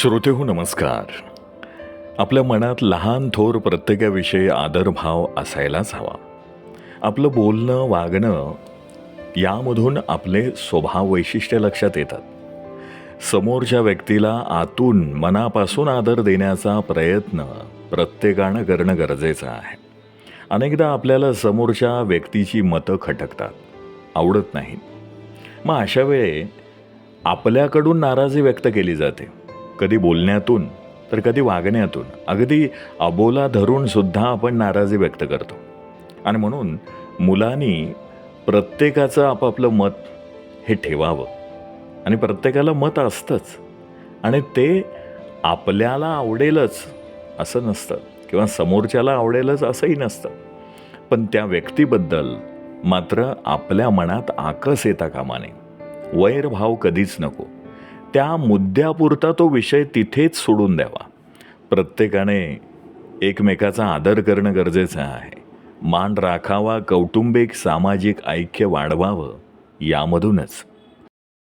श्रोते हो नमस्कार. आपल्या मनात लहान थोर प्रत्येकाविषयी आदरभाव असायलाच हवा. आपलं बोलणं वागणं यामधून आपले स्वभाव वैशिष्ट्य लक्षात येतात. समोरच्या व्यक्तीला आतून मनापासून आदर देण्याचा प्रयत्न प्रत्येकानं करणं गरजेचं आहे. अनेकदा आपल्याला समोरच्या व्यक्तीची मतं खटकतात आवडत नाहीत. मग अशा वेळे आपल्याकडून नाराजी व्यक्त केली जाते. कधी बोलण्यातून तर कधी वागण्यातून. अगदी अबोला धरून सुद्धा आपण नाराजी व्यक्त करतो. आणि म्हणून मुलांनी प्रत्येकाचं आपापलं मत हे ठेवावं. आणि प्रत्येकाला मत असतंच. आणि ते आपल्याला आवडेलच असं नसतं. किंवा समोरच्याला आवडेलच असंही नसतं. पण त्या व्यक्तीबद्दल मात्र आपल्या मनात आकस येता कामा नये. वैरभाव कधीच नको. त्या मुद्द्यापुरता तो विषय तिथेच सोडून द्यावा. प्रत्येकाने एकमेकाचा आदर करणं गरजेचं आहे. मान राखावा कौटुंबिक सामाजिक ऐक्य वाढवावं यामधूनच.